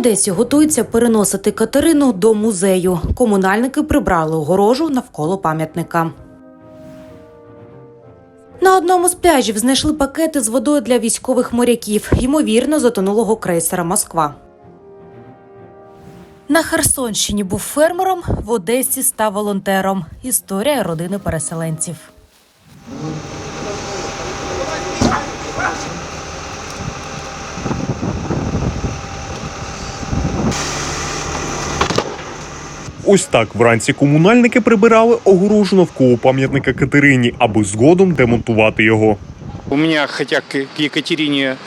Одесі готуються переносити Катерину до музею. Комунальники прибрали огорожу навколо пам'ятника. На одному з пляжів знайшли пакети з водою для військових моряків, ймовірно, затонулого крейсера Москва. На Херсонщині був фермером, в Одесі став волонтером. Історія родини переселенців. Ось так вранці комунальники прибирали огорожу навколо пам'ятника Катерині, аби згодом демонтувати його. У меня, хотя к к Екатерине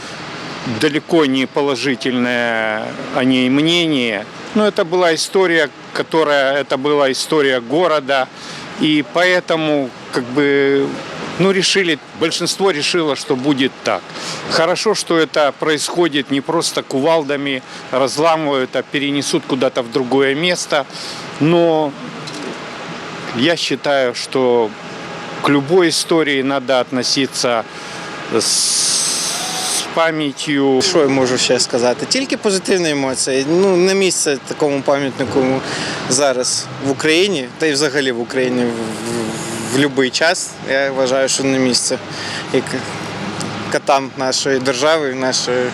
далеко не положительное о ней мнение, но это была история, которая, это была история города, и поэтому как бы ну, решили, большинство решило, что будет так. Хорошо, что это происходит не просто кувалдами, разламывают, а перенесут куда-то в другое место. Но я считаю, что к любой истории надо относиться с памятью. Що я можу ще сказати? Тільки позитивні емоції. Ну, не місце такому пам'ятнику зараз в Україні, та й взагалі в Україні в, в, в будь-який час. Я вважаю, що не місце як катам нашої держави, нашої,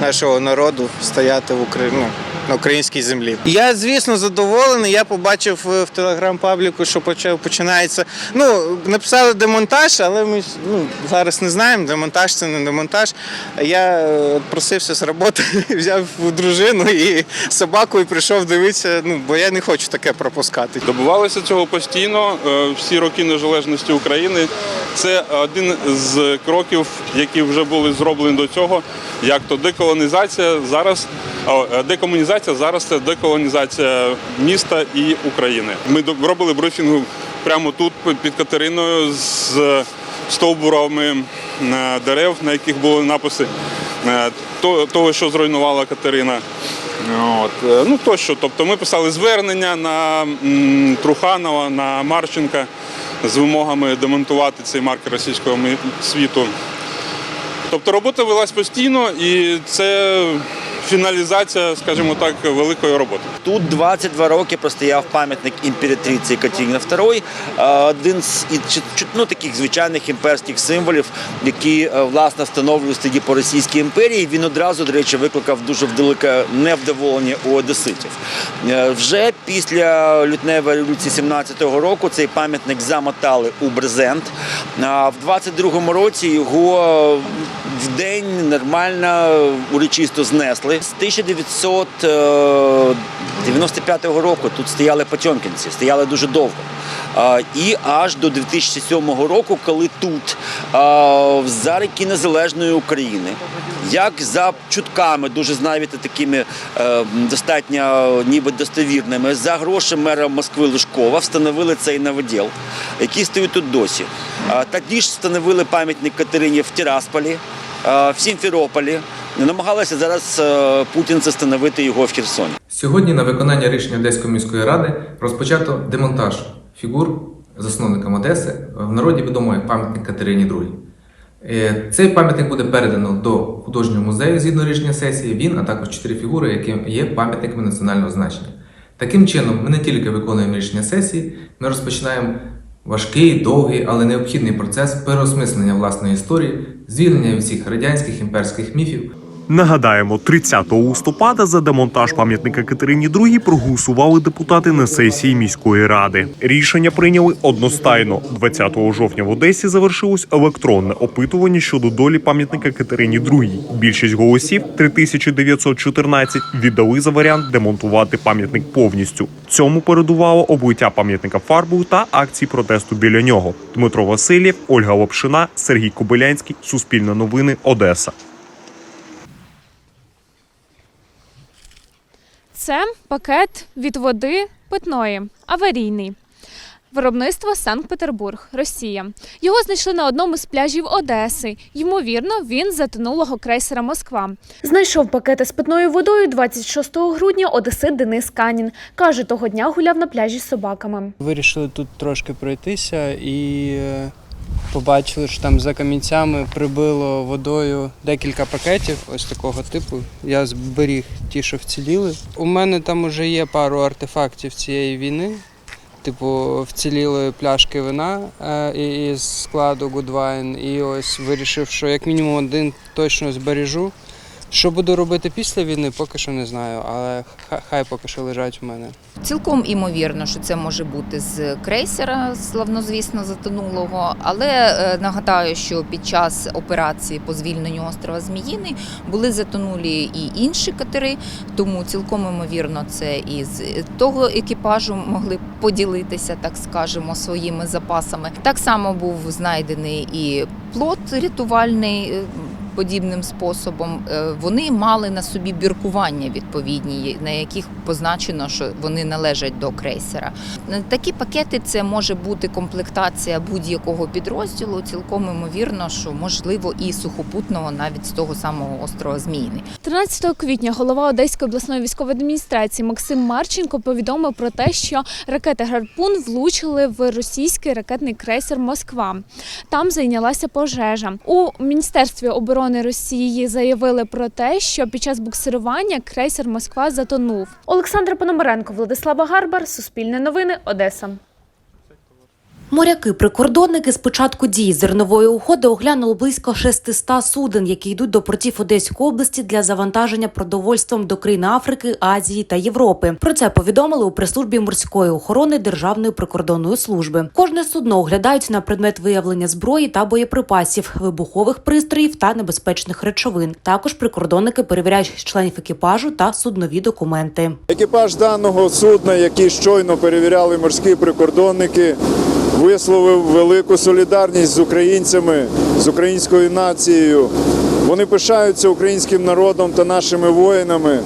нашого народу стояти в Україні. На українській землі. Я, звісно, задоволений. Я побачив е, в телеграм-пабліку, що починається. Ну, написали демонтаж, але ми ну, зараз не знаємо, демонтаж це не демонтаж. Я е, просився з роботи, взяв дружину і собаку і прийшов дивитися. Ну, бо я не хочу таке пропускати. Добувалися цього постійно е, всі роки незалежності України. Це один з кроків, які вже були зроблені до цього, як то деколонізація зараз. Е, Декомунізація зараз це деколонізація міста і України. Ми робили брифінг прямо тут під Катериною з стовбурами е, дерев, на яких були написи е, того, що зруйнувала Катерина. От, ну тощо. Тобто ми писали звернення на Труханова, на Марченка з вимогами демонтувати цей маркер російського світу. Тобто робота велась постійно і це фіналізація, скажімо так, великої роботи. Тут 22 роки простояв пам'ятник імператриці Катерини II, е, один з ну, таких звичайних імперських символів, які е, власне встановлюють тоді по Російській імперії. Він одразу, до речі, викликав дуже велике невдоволення у одеситів. Е, Вже після лютневої революції 17-го року цей пам'ятник замотали у брезент. А в 22-му році його в день нормально урочисто знесли. З 1995 року тут стояли потьомкінці, стояли дуже довго. І аж до 2007 року, коли тут а, за ріки Незалежної України, як за чутками, дуже знаєте, такими е, достатньо ніби достовірними, за гроші мера Москви Лужкова встановили цей новоділ, який стоїть тут досі. Тоді ж встановили пам'ятник Катерині в Тирасполі, е, в Сімферополі. Намагалися зараз е, путінці встановити його в Херсоні. Сьогодні на виконання рішення Одеської міської ради розпочато демонтаж фігур засновникам Одеси, в народі відомо як пам'ятник Катерині II. Е, Цей пам'ятник буде передано до художнього музею згідно рішення сесії. Він, а також чотири фігури, які є пам'ятниками національного значення. Таким чином, ми не тільки виконуємо рішення сесії, ми розпочинаємо важкий, довгий, але необхідний процес переосмислення власної історії, звільнення від всіх радянських імперських міфів, Нагадаємо, 30 листопада за демонтаж пам'ятника Катерині II проголосували депутати на сесії міської ради. Рішення прийняли одностайно. 20 жовтня в Одесі завершилось електронне опитування щодо долі пам'ятника Катерині II. Більшість голосів 3914 віддали за варіант демонтувати пам'ятник повністю. Цьому передувало облиття пам'ятника фарбою та акції протесту біля нього. Дмитро Васильєв, Ольга Лапшина, Сергій Кобилянський. Суспільне новини. Одеса. Це пакет від води питної, аварійний. Виробництво Санкт-Петербург, Росія. Його знайшли на одному з пляжів Одеси. Ймовірно, він затонулого крейсера Москва. Знайшов пакети з питною водою 26 грудня Одесит Денис Канін. Каже, того дня гуляв на пляжі з собаками. Вирішили тут трошки пройтися і е, побачили, що там за камінцями прибило водою декілька пакетів ось такого типу. Я зберіг ті, що вціліли. У мене там уже є пару артефактів цієї війни. Типу, вціліли пляшки вина е, із складу Goodwine. І ось вирішив, що як мінімум один точно збережу. Що буду робити після війни, поки що не знаю, але хай поки що лежать у мене. Цілком імовірно, що це може бути з крейсера славнозвісно затонулого. Але е, нагадаю, що під час операції по звільненню острова Зміїний були затонулі і інші катери, тому цілком імовірно це із того екіпажу могли поділитися, так скажемо, своїми запасами. Так само був знайдений і плот рятувальний. Подібним способом Е, вони мали на собі біркування відповідні, на яких позначено, що вони належать до крейсера. Е, Такі пакети це може бути комплектація будь-якого підрозділу. Цілком імовірно, що можливо і сухопутного, навіть з того самого острова Зміїний. 13 квітня голова Одеської обласної військової адміністрації Максим Марченко повідомив про те, що ракети Гарпун влучили в російський ракетний крейсер Москва. Там зайнялася пожежа. У міністерстві оборони Росії заявили про те, що під час буксирування крейсер Москва затонув. Олександр Пономаренко, Владислава Гарбар, Суспільне новини, Одеса. Моряки-прикордонники з початку дії зернової угоди оглянули близько 600 суден, які йдуть до портів Одеської області для завантаження продовольством до країн Африки, Азії та Європи. Про це повідомили у прес-службі морської охорони Державної прикордонної служби. Кожне судно оглядають на предмет виявлення зброї та боєприпасів, вибухових пристроїв та небезпечних речовин. Також прикордонники перевіряють членів екіпажу та суднові документи. Екіпаж даного судна, який щойно перевіряли морські прикордонники, висловив велику солідарність з українцями, з українською нацією. Вони пишаються українським народом та нашими воїнами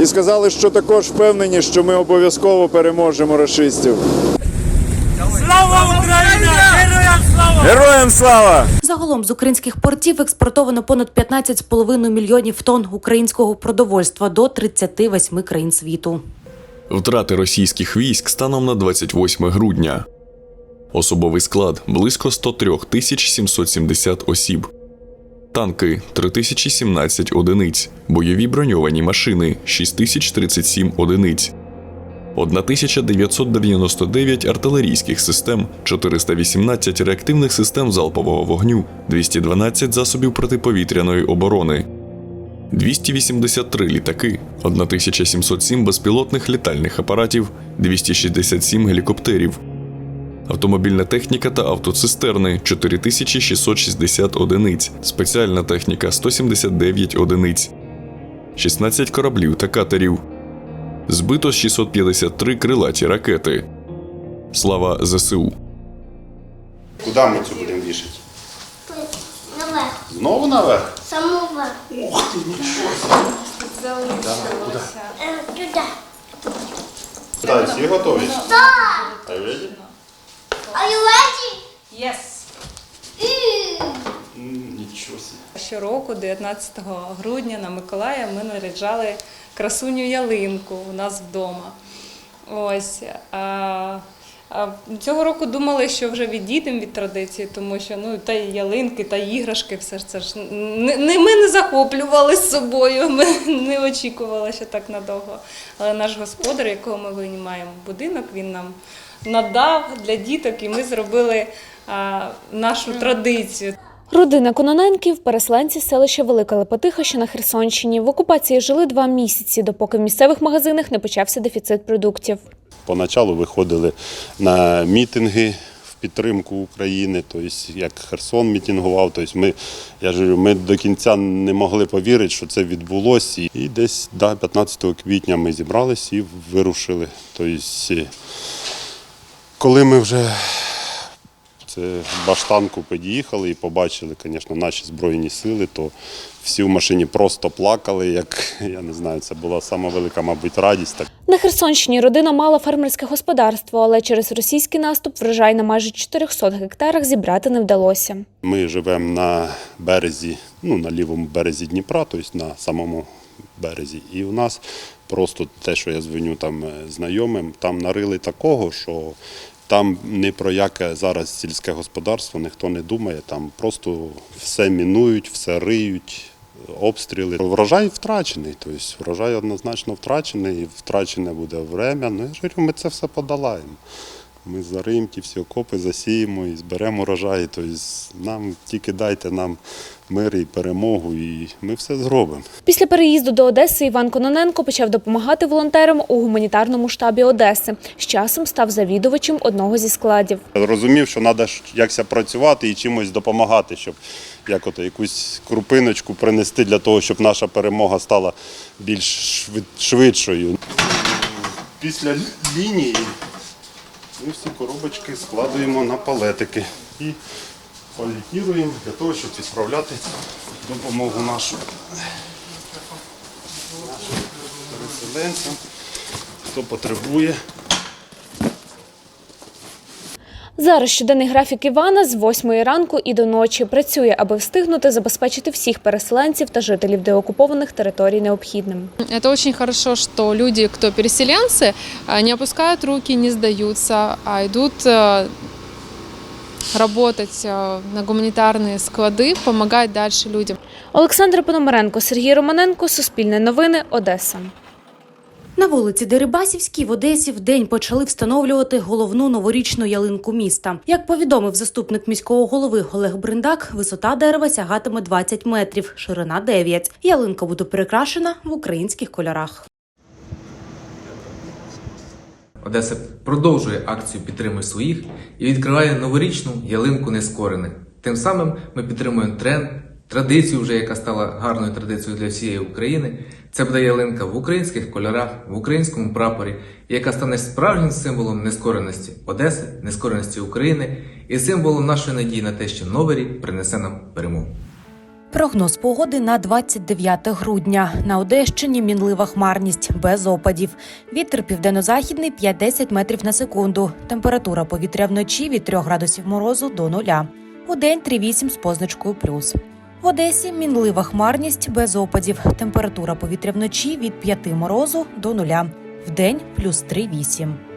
і сказали, що також впевнені, що ми обов'язково переможемо рашистів. Героям слава! Загалом з українських портів експортовано понад 15,5 мільйонів тонн українського продовольства до 38 країн світу. Втрати російських військ станом на 28 грудня. Особовий склад близько 103 тисяч 770 осіб. Танки 3017 одиниць. Бойові броньовані машини 6037 одиниць. 1999 артилерійських систем, 418 реактивних систем залпового вогню, 212 засобів протиповітряної оборони, 283 літаки, 1707 безпілотних літальних апаратів, 267 гелікоптерів, автомобільна техніка та автоцистерни 4660 одиниць, спеціальна техніка 179 одиниць, 16 кораблів та катерів. Збито 653 крилаті ракети. Слава ЗСУ. Куди ми цю будемо вішати? Наверх. Знову наверх? Самовер. Ух ти, нічого. Е, Туди. Так, всі готові? Так. Are you ready? Yes. Нічого. Щороку, 19 грудня на Миколая, ми наряджали красуню ялинку у нас вдома. Ось. А, а цього року думали, що вже відійдемо від традиції, тому що ну, та й ялинки, та іграшки, все ж це ж не, не, ми не захоплювали з собою, ми не очікували, що так надовго. Але наш господар, якого ми винімаємо будинок, він нам надав для діток, і ми зробили а, нашу традицію. Родина Кононенків, переселенці з селища Велика Лепотиха, що на Херсонщині. В окупації жили два місяці, допоки в місцевих магазинах не почався дефіцит продуктів. Поначалу виходили на мітинги в підтримку України, тобто як Херсон мітингував. Тобто ми, я ж ми до кінця не могли повірити, що це відбулося. І десь да, 15 квітня ми зібрались і вирушили. Тобто, коли ми вже це баштанку під'їхали і побачили, звісно, наші Збройні сили, то всі в машині просто плакали, як я не знаю, це була сама велика, мабуть, радість. Так На Херсонщині родина мала фермерське господарство, але через російський наступ врожай на майже 400 гектарах зібрати не вдалося. Ми живемо на березі, ну на лівому березі Дніпра, тобто на самому березі. І у нас просто те, що я дзвоню там е, знайомим, там нарили такого, що Там ні про яке зараз сільське господарство ніхто не думає. Там просто все мінують, все риють, обстріли. Врожай втрачений. Тобто врожай однозначно втрачений, і втрачене буде время. Ну я ж говорю, ми це все подолаємо. Ми зариємо ті всі окопи, засіємо і зберемо урожай. Тобто нам тільки дайте нам мир і перемогу, і ми все зробимо. Після переїзду до Одеси Іван Кононенко почав допомагати волонтерам у гуманітарному штабі Одеси. З часом став завідувачем одного зі складів. Розумів, що треба якось працювати і чимось допомагати, щоб як ото якусь крупиночку принести для того, щоб наша перемога стала більш швид- швидшою. Після лінії ми всі коробочки складуємо на палетики і палітіруємо для того, щоб відправляти допомогу нашу переселенцям, хто потребує. Зараз щоденний графік Івана з 8 ранку і до ночі працює, аби встигнути забезпечити всіх переселенців та жителів деокупованих територій необхідним. Это очень хорошо, что люди, кто переселенцы, а, не опускают руки, не сдаются, а идут э, работать э, на гуманитарные склады, помогать дальше людям. Олександр Пономаренко, Сергій Романенко, Суспільне новини, Одеса. На вулиці Дерибасівській в Одесі вдень почали встановлювати головну новорічну ялинку міста. Як повідомив заступник міського голови Олег Бриндак, висота дерева сягатиме 20 метрів, ширина 9. Ялинка буде прикрашена в українських кольорах. Одеса продовжує акцію Підтримуй своїх і відкриває новорічну ялинку нескорених. Тим самим ми підтримуємо тренд, традицію, вже яка стала гарною традицією для всієї України. Це буде ялинка в українських кольорах, в українському прапорі, яка стане справжнім символом нескореності Одеси, нескореності України і символом нашої надії на те, що новий рік принесе нам перемогу. Прогноз погоди на 29 грудня. На Одещині мінлива хмарність без опадів. Вітер південно-західний 5-10 метрів на секунду. Температура повітря вночі від 3 градусів морозу до нуля. У день 3,8 з позначкою плюс. В Одесі мінлива хмарність без опадів. Температура повітря вночі від 5 морозу до нуля. В день плюс 3,8.